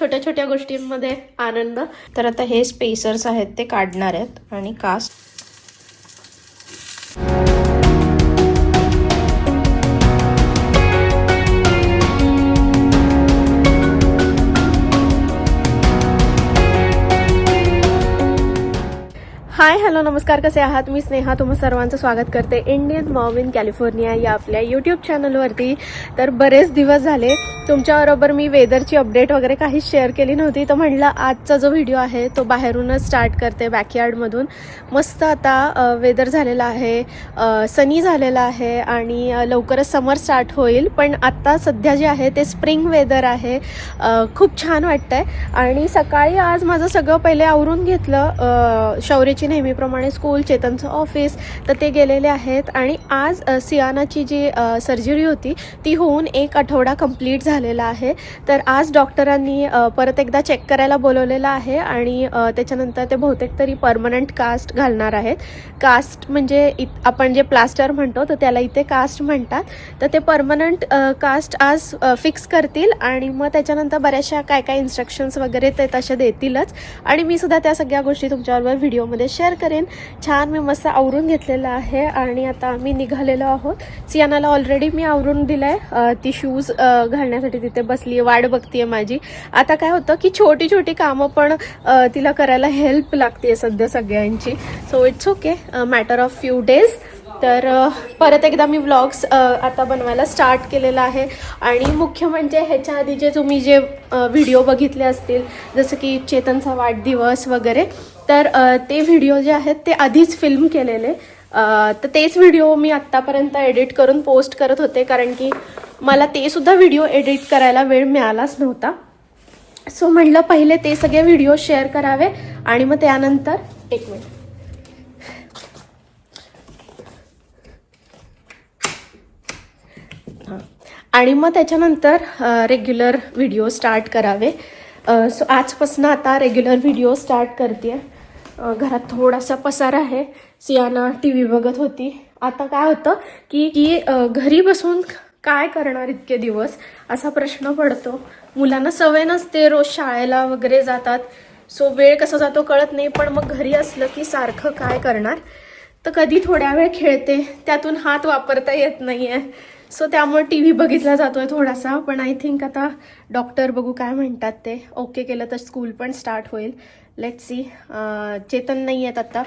छोट्या छोट्या गोष्टींमध्ये आनंद. तर आता हे स्पेसर्स आहेत ते काढणार आहेत आणि कास्ट हाय हॅलो नमस्कार कसे आहात? मी स्नेहा तुम्हा सर्वांचं स्वागत करते. इंडियन मॉम इन कॅलिफोर्निया या आपल्या यूट्यूब चॅनलवरती तर बरेच दिवस झाले तुमच्याबरोबर मी वेदरची अपडेट वगैरे काहीच शेअर केली नव्हती. तर म्हणलं आजचा जो व्हिडिओ आहे तो बाहेरूनच स्टार्ट करते बॅकयार्डमधून मस्त आता वेदर झालेला आहे सनी झालेला आहे आणि लवकरच समर स्टार्ट होईल. पण आत्ता सध्या जे आहे ते स्प्रिंग वेदर आहे. खूप छान वाटतं आहे आणि सकाळी आज माझं सगळं पहिले आवरून घेतलं. शौर्यची नेहमीप्रमाणे स्कूल चेतनचं ऑफिस तर ते गेलेले आहेत. आणि आज सियानाची जी सर्जरी होती ती होऊन एक आठवडा कंप्लीट झालेला आहे. तर आज डॉक्टरांनी परत एकदा चेक करायला बोलवलेलं आहे आणि त्याच्यानंतर ते बहुतेक तरी परमनंट कास्ट घालणार आहेत. कास्ट म्हणजे इत आपण जे प्लास्टर म्हणतो तर त्याला इथे कास्ट म्हणतात. तर ते परमनंट कास्ट आज फिक्स करतील आणि मग त्याच्यानंतर बऱ्याचशा काय काय इन्स्ट्रक्शन्स वगैरे ते तसे देतीलच. आणि मी सुद्धा त्या सगळ्या गोष्टी तुमच्याबरोबर व्हिडिओमध्ये शेअर करेन. छान मी मस्त आवरून घेतलेलं आहे आणि आता आम्ही निघालेलो आहोत. सियानाला ऑलरेडी मी आवरून दिलं आहे ती शूज घालण्यासाठी. तिथे बसली वाट बघतीये माझी. आता काय होतं की छोटी छोटी कामं पण तिला करायला हेल्प लागते सध्या सगळ्यांची. So it's okay matter of few days तर परत एकदा मी व्लॉग्स आता बनवायला स्टार्ट केलेला आहे. आणि मुख्य म्हणजे ह्याच्या आधी जे तुम्ही जे व्हिडिओ बघितले असतील जसं की चेतनचा वाढदिवस वगैरे तर ते व्हिडिओ जे आहेत ते आधीच फिल्म केलेले. तर तेच व्हिडिओ मी आत्तापर्यंत एडिट करून पोस्ट करत होते कारण की मला ते सुद्धा व्हिडिओ एडिट करायला वेळ मिळालाच नव्हता. सो म्हटलं पहिले ते सगळे व्हिडिओ शेअर करावे आणि मग त्यानंतर एक मिनिट हां. आणि मग त्याच्यानंतर रेग्युलर व्हिडिओ स्टार्ट करावे. सो आजपासून आता रेग्युलर व्हिडिओ स्टार्ट करते घरात थोडासा पसार आहे. सियाना टी व्ही बघत होती. आता काय होतं की की घरी बसून काय करणार इतके दिवस? असा प्रश्न पडतो. मुलांना सवय नसते रोज शाळेला वगैरे जातात. सो वेळ कसा जातो कळत नाही पण मग घरी असलं की सारखं काय करणार? तर कधी थोड्या वेळ खेळते. त्यातून हात वापरता येत नाही आहे सो त्यामुळे टी व्ही बघितला जातोय थोडासा. पण आय थिंक आता डॉक्टर बघू काय म्हणतात ते. ओके केलं तर स्कूल पण स्टार्ट होईल. लेट सी चेतन नाही आहेत आत्ता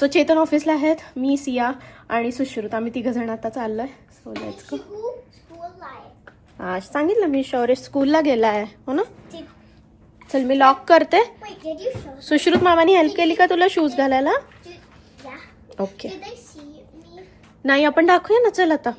सो चेतन ऑफिसला आहेत. मी सिया आणि सुश्रुत. आम्ही तिघं जण आता आहे सो लेट्स गो हा सांगितलं मी शौर्य स्कूलला गेला आहे हो ना चल मी लॉक करते? सुश्रुत मामाने हेल्प केली का तुला शूज घालायला. ओके? नाही आपण दाखवूया ना चल आता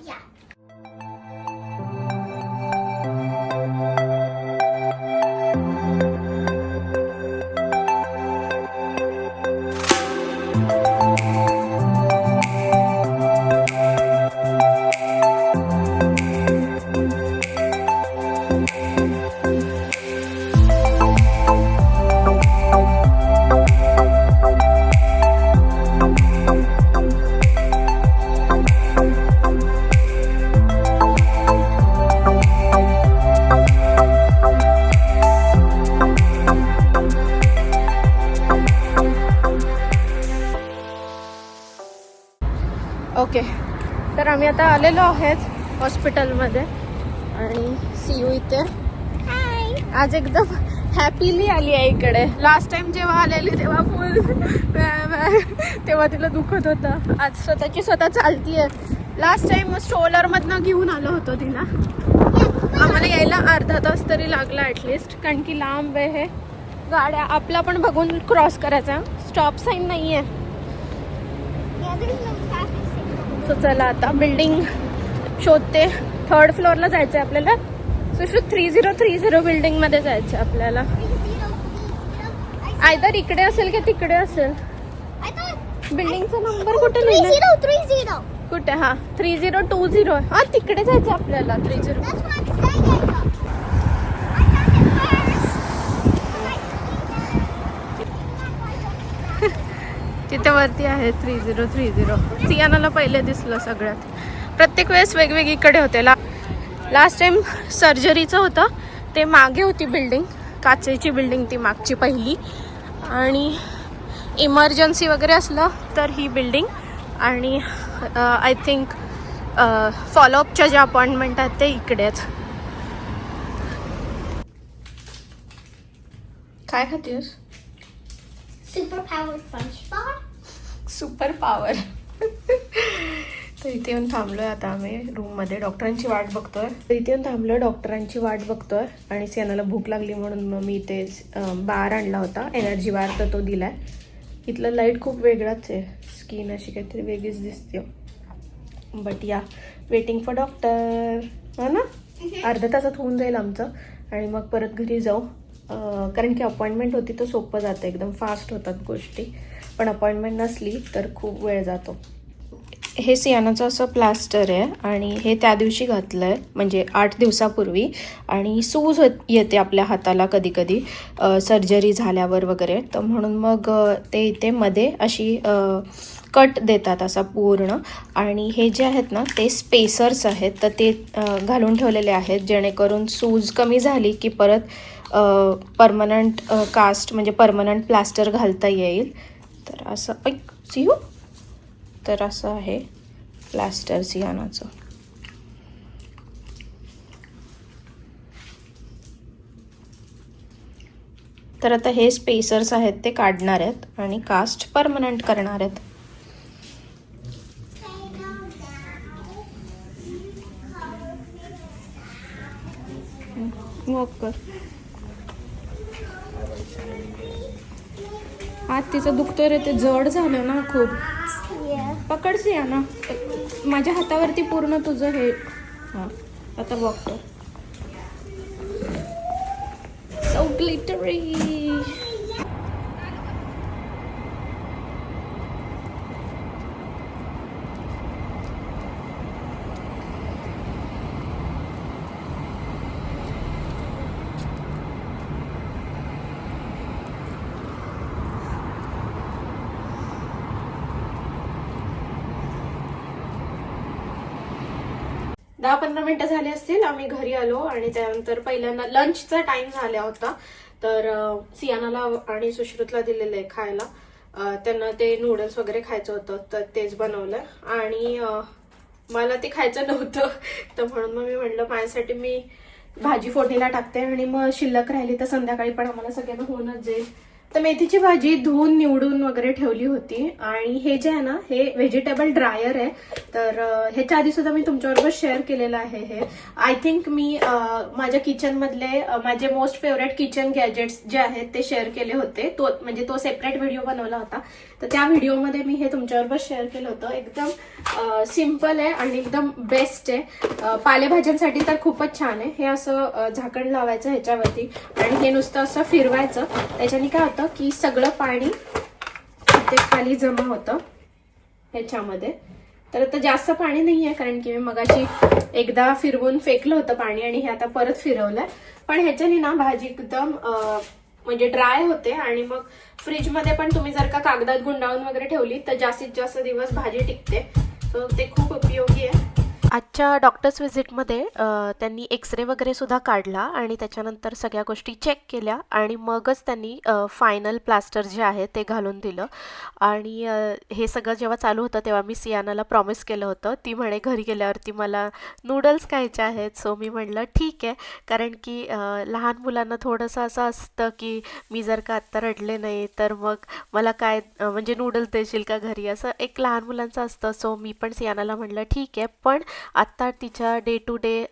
आता आलेलो आहेत हॉस्पिटलमध्ये. आणि सी यू इथे. आज एकदम हॅपीली आली आहे इकडे. लास्ट टाइम जेव्हा आलेली तेव्हा फुल तेव्हा तिला दुखत होतं. आज स्वतःची स्वतः चालतीये. लास्ट टाइम स्ट्रोलरमधनं घेऊन आलो होतो तिला. आम्हाला यायला अर्धा तास तरी लागला ॲटलिस्ट कारण की लांब आहे हे. गाड्या आपला पण बघून क्रॉस करायचा. स्टॉप साईन नाही आहे सो चला आता बिल्डिंग शोधते. थर्ड फ्लोअरला जायचं आहे आपल्याला. Sushrut three zero three zero बिल्डिंगमध्ये जायचं आहे आपल्याला. आयदर इकडे असेल की तिकडे असेल. बिल्डिंगचा नंबर कुठे zero. कुठे? हा थ्री झिरो टू झिरो हा तिकडे जायचं आपल्याला. थ्री झिरो तिथे वरती आहे थ्री झिरो थ्री झिरो सियानाला पहिले दिसलं सगळ्यात. प्रत्येक वेळेस वेगवेगळीकडे होते. ला लास्ट टाइम सर्जरीचं होतं. ते मागे होती बिल्डिंग काचेची बिल्डिंग ती मागची पहिली. आणि इमर्जन्सी वगैरे असलं तर ही बिल्डिंग आणि आय थिंक फॉलोअपच्या ज्या अपॉइंटमेंट आहेत ते इकडे आहेत. काय खातेस? Super powered SpongeBob. Super power. तर इथे येऊन थांबलोय आता आम्ही रूममध्ये. डॉक्टरांची वाट बघतोय. तर इथे येऊन थांबलोय डॉक्टरांची वाट बघतोय. आणि सेनाला भूक लागली म्हणून मग मी इथे बार आणला होता. एनर्जी बार तर तो दिलाय. इथलं लाइट खूप वेगळाच आहे. स्किन अशी काहीतरी वेगळीच दिसते बट या वेटिंग फॉर डॉक्टर हां ना? अर्ध्या तासात होऊन जाईल आमचं. आणि मग परत घरी जाऊ. कारण की अपॉइंटमेंट होती तर सोपं जातं. एकदम फास्ट होतात गोष्टी. पण अपॉइंटमेंट नसली तर खूप वेळ जातो. हे सियानाचं असं प्लास्टर आहे आणि हे त्या दिवशी घातलं आहे म्हणजे आठ दिवसापूर्वी. आणि सूज होत येते आपल्या हाताला कधी कधी सर्जरी झाल्यावर वगैरे. तर म्हणून मग ते इथे मध्ये अशी कट देतात असा पूर्ण. आणि हे जे आहेत ना ते स्पेसर्स आहेत. तर ते घालून ठेवलेले आहेत जेणेकरून सूज कमी झाली की परत परमनंट कास्ट म्हणजे परमनंट प्लास्टर घालता येईल. तर असं ऐक सिहू तर असं आहे प्लास्टर सियानाचं. तर आता हे स्पेसर्स आहेत ते काढणार आहेत आणि कास्ट परमनंट करणार आहेत. वॉक कर. हात तिचं दुखतोय रे ते जड झालं ना खूप. पकडशी या ना? माझ्या हातावरती पूर्ण तुझं हे. हां आता कर सो ग्लिटरी दहा पंधरा मिनिटं झाली असतील आम्ही घरी आलो आणि त्यानंतर पहिल्यांदा लंचचा टाइम झाला होता. तर सियानाला आणि सुश्रुतला दिलेलं आहे खायला. त्यांना ते नूडल्स वगैरे खायचं होतं तर तेच बनवलं. आणि मला ते खायचं नव्हतं. तर म्हणून मग मी म्हणलं माझ्यासाठी मी भाजी फोडणीला टाकते आणि मग शिल्लक राहिली तर संध्याकाळी पण आम्हाला सगळ्यांना होऊनच जाईल. तर मेथीची भाजी धुवून निवडून वगैरे ठेवली होती. आणि हे जे आहे ना हे व्हेजिटेबल ड्रायर आहे. तर ह्याच्या आधी सुद्धा मी तुमच्याबरोबर शेअर केलेलं आहे हे. आय थिंक मी माझ्या किचन मधले माझे मोस्ट फेवरेट किचन गॅजेट्स जे आहेत ते शेअर केले होते. तो म्हणजे तो सेपरेट व्हिडिओ बनवला होता. तर त्या व्हिडिओमध्ये मी हे तुमच्याबरोबर शेअर केलं होतं. एकदम सिंपल आहे आणि एकदम बेस्ट आहे. पालेभाज्यांसाठी तर खूपच छान आहे. हे असं झाकण लावायचं ह्याच्यावरती आणि हे नुसतं असं फिरवायचं. त्याच्याने काय होतं की सगळं पाणी ते खाली जमा होतं ह्याच्यामध्ये. तर आता जास्त पाणी नाही आहे कारण की मी मगाशी एकदा फिरवून फेकलं होतं पाणी आणि हे आता परत फिरवलं पण ह्याच्याने ना भाजी एकदम म्हणजे ड्राय होते आणि मग फ्रीजमध्ये पण तुम्ही जर का कागदात गुंडाळून वगैरे ठेवली तर जास्तीत जास्त दिवस भाजी टिकते. सो ते खूप उपयोगी आहे. आजच्या डॉक्टर्स व्हिजिटमध्ये त्यांनी एक्सरे वगैरे सुद्धा काढला आणि त्याच्यानंतर सगळ्या गोष्टी चेक केल्या आणि मगच त्यांनी फायनल प्लास्टर जे आहे ते घालून दिलं. आणि हे सगळं जेव्हा चालू होतं तेव्हा मी सियानाला प्रॉमिस केलं होतं. ती म्हणे घरी गेल्यावरती मला नूडल्स खायचे आहेत. सो मी म्हटलं ठीक आहे. कारण की लहान मुलांना थोडंसं असं असतं की मी जर का आत्ता रडले नाही तर मग मला काय म्हणजे नूडल्स देशील का घरी? असं एक लहान मुलांचं असतं. सो मी पण सियानाला म्हटलं ठीक आहे. पण आत्ता तिच्या डे टू डे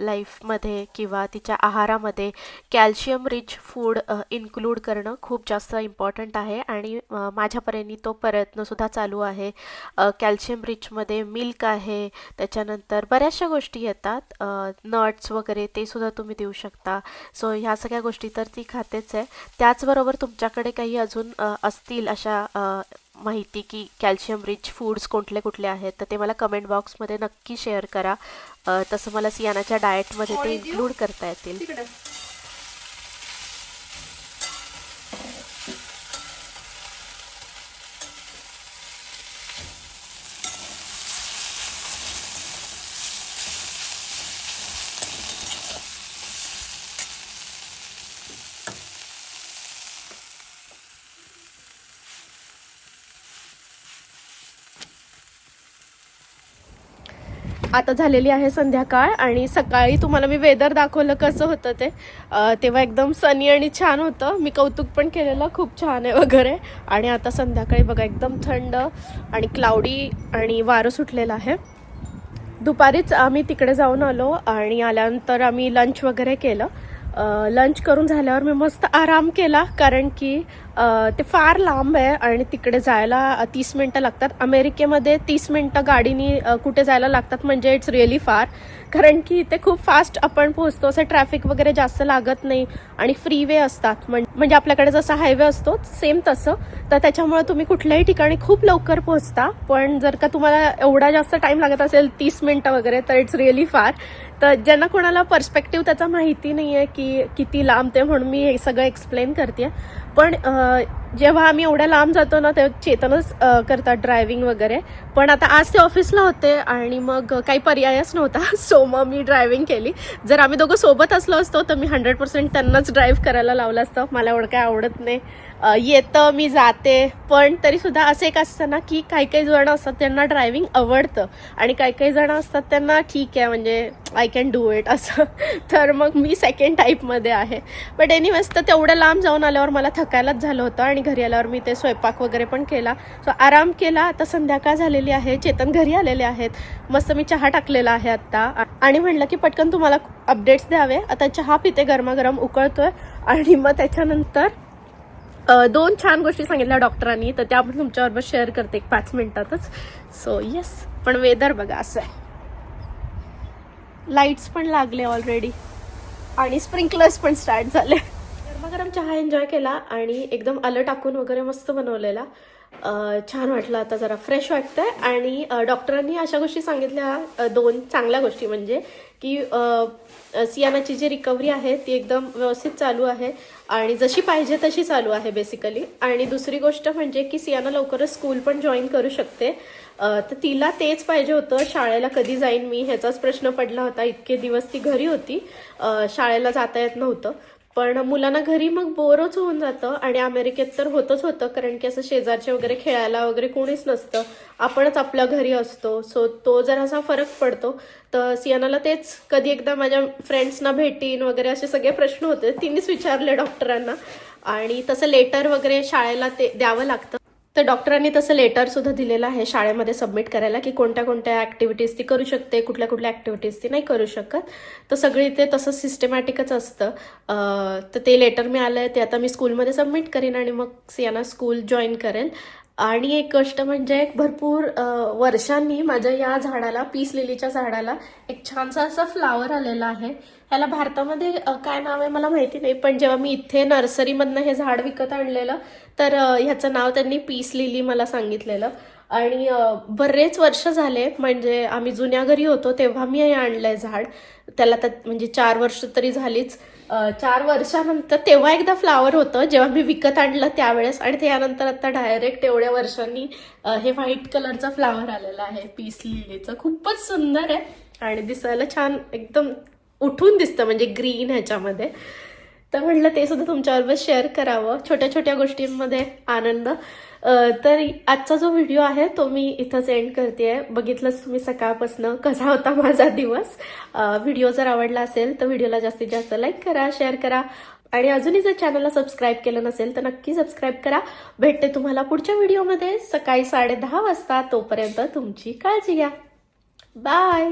लाईफमध्ये किंवा तिच्या आहारामध्ये कॅल्शियम रिच फूड इन्क्लूड करणं खूप जास्त इम्पॉर्टंट आहे आणि माझ्यापर्यंत तो प्रयत्नसुद्धा चालू आहे. कॅल्शियम रिचमध्ये मिल्क आहे त्याच्यानंतर बऱ्याचशा गोष्टी येतात. नट्स वगैरे ते सुद्धा तुम्ही देऊ शकता. सो ह्या सगळ्या गोष्टी तर ती खातेच आहे. त्याचबरोबर तुमच्याकडे काही अजून असतील अशा माहिती की कॅल्शियम रिच फूड्स कुठले कुठले आहेत तर ते मला कमेंट बॉक्समध्ये नक्की शेअर करा. तसं मला सियानाच्या डाएटमध्ये ते इन्क्लूड करता येतील. आता झालेली आहे संध्याकाळ आणि सकाळी तुम्हाला मी वेदर दाखवलं कसं होतं ते. तेव्हा एकदम सनी आणि छान होतं. मी कौतुक पण केलेलं खूप छान आहे वगैरे. आणि आता संध्याकाळी बघा एकदम थंड आणि क्लाउडी आणि वारं सुटलेलं आहे. दुपारीच आम्ही तिकडे जाऊन आलो आणि आल्यानंतर आम्ही लंच वगैरे केलं. लंच करून झाल्यावर मी मस्त आराम केला कारण की ते फार लांब आहे आणि तिकडे जायला तीस मिनटं लागतात. अमेरिकेमध्ये तीस मिनटं गाडीनी कुठे जायला लागतात म्हणजे इट्स रिअली फार कारण की इथे खूप फास्ट आपण पोहोचतो. असं ट्रॅफिक वगैरे जास्त लागत नाही आणि फ्री वे असतात. म्हण- म्हणजे आपल्याकडे जसा हायवे असतो सेम तसं. तर त्याच्यामुळे तुम्ही कुठल्याही ठिकाणी खूप लवकर पोहोचता. पण जर का तुम्हाला एवढा जास्त टाइम लागत असेल तीस मिनटं वगैरे तर इट्स रिअली फार तर ज्यांना कोणाला पर्स्पेक्टिव्ह त्याचा माहिती नाही आहे की किती लांब ते म्हणून मी हे सगळं एक्सप्लेन करते पण जेव्हा आम्ही एवढ्या लांब जातो ना तेव्हा चेतनच करतात ड्रायव्हिंग वगैरे. पण आता आज ते ऑफिसला होते आणि मग काही पर्यायच नव्हता. सो मग मी ड्रायव्हिंग केली. जर आम्ही दोघं सोबत असलो असतो तर मी हंड्रेड पर्सेंट त्यांनाच ड्राईव्ह करायला लावलं असतं. मला एवढं काय आवडत नाही. येतं मी जाते. पण तरीसुद्धा असं एक असतं ना की काही काही जण असतात त्यांना ड्रायव्हिंग आवडतं. आणि काही काही जणं असतात त्यांना ठीक आहे म्हणजे आय कॅन डू इट असं. तर मग मी सेकंड टाईपमध्ये आहे. बट एनिवेज तर तेवढ्या लांब जाऊन आल्यावर मला थकायलाच झालं होतं आणि घरी आल्यावर मी ते स्वयंपाक वगैरे पण केला. सो आराम केला. आता संध्याकाळ झालेली आहे. चेतन घरी आलेले आहेत. मस्त मी चहा टाकलेला आहे आत्ता. आणि म्हणलं की पटकन तुम्हाला अपडेट्स द्यावे. आता चहा पिते गरमागरम उकळतोय. आणि मग त्याच्यानंतर दोन छान गोष्टी सांगितल्या डॉक्टरांनी. तर त्या आपण तुमच्याबरोबर शेअर करते एक पाच मिनिटातच. सो येस पण वेदर बघा असं आहे. लाईट्स पण लागले ऑलरेडी आणि स्प्रिंकलर्स पण स्टार्ट झाले. गरमागरम चहा एन्जॉय केला आणि एकदम आलं टाकून वगैरे मस्त बनवलेला. छान वाटलं आता जरा फ्रेश वाटतंय. आणि डॉक्टरांनी अशा गोष्टी सांगितल्या दोन चांगल्या गोष्टी म्हणजे की सियानाची जी रिकव्हरी आहे ती एकदम व्यवस्थित चालू आहे आणि जशी पाहिजे तशी चालू आहे बेसिकली आणि दुसरी गोष्ट म्हणजे की सियाना लवकरच स्कूल पण जॉईन करू शकते. तर तिला तेच पाहिजे होतं. शाळेला कधी जाईन मी ह्याचाच प्रश्न पडला होता. इतके दिवस ती घरी होती. शाळेला जाता येत नव्हतं. पण मुलांना घरी मग बोरच होऊन जातं आणि अमेरिकेत तर होतच होतं कारण की असं शेजारचे वगैरे खेळायला वगैरे कोणीच नसतं. आपणच आपल्या घरी असतो. सो तो जरासा फरक पडतो तर सियानाला तेच कधी एकदा माझ्या फ्रेंड्सना भेटीन वगैरे असे सगळे प्रश्न होते. तिनेच विचारले डॉक्टरांना आणि तसं लेटर वगैरे शाळेला ते द्यावं लागतं. तर डॉक्टरांनी तसं लेटर सुद्धा दिलेलं आहे शाळेमध्ये सबमिट करायला की कोणत्या कोणत्या ॲक्टिव्हिटीज ती करू शकते कुठल्या कुठल्या ॲक्टिव्हिटीज ती नाही करू शकत. तर सगळी इथे तसं सिस्टमॅटिकच असतं. तर ते लेटर मिळालं आहे ते आता मी स्कूलमध्ये सबमिट करीन आणि मग सियाना स्कूल जॉईन करेल. आणि एक गोष्ट म्हणजे भरपूर वर्षांनी माझ्या या झाडाला पीस लिलीच्या झाडाला एक छानसा असा फ्लावर आलेला आहे. ह्याला भारतामध्ये काय नाव आहे मला माहिती नाही पण जेव्हा मी इथे नर्सरीमधनं हे झाड विकत आणलेलं तर ह्याचं नाव त्यांनी पीस लिली मला सांगितलेलं. आणि बरेच वर्ष झाले म्हणजे आम्ही जुन्या घरी होतो तेव्हा मी हे आणलंय झाड. त्याला तर म्हणजे चार वर्ष तरी झालीच. चार वर्षानंतर तेव्हा एकदा फ्लावर होतं. जेव्हा मी विकत आणलं त्यावेळेस आणि त्यानंतर आता डायरेक्ट एवढ्या वर्षांनी हे व्हाईट कलरचा फ्लावर आलेला आहे. पीस लिलीचं खूपच सुंदर आहे. आणि दिसायला छान एकदम उठून दिसतं म्हणजे ग्रीन ह्याच्यामध्ये. तर म्हटलं ते सुद्धा तुमच्याबरोबर शेअर करावं. छोट्या छोट्या गोष्टींमध्ये आनंद. तर आजचा जो व्हिडिओ आहे तो मी इथंच एंड करते बघितलंच तुम्ही सकाळपासनं कसा होता माझा दिवस. व्हिडिओ जर आवडला असेल तर व्हिडिओला जास्तीत जास्त लाईक करा शेअर करा. आणि अजूनही जर चॅनलला सबस्क्राईब केलं नसेल तर नक्की सबस्क्राईब करा. भेटते तुम्हाला पुढच्या व्हिडिओमध्ये सकाळी साडे दहा वाजता. तोपर्यंत तुमची काळजी घ्या. बाय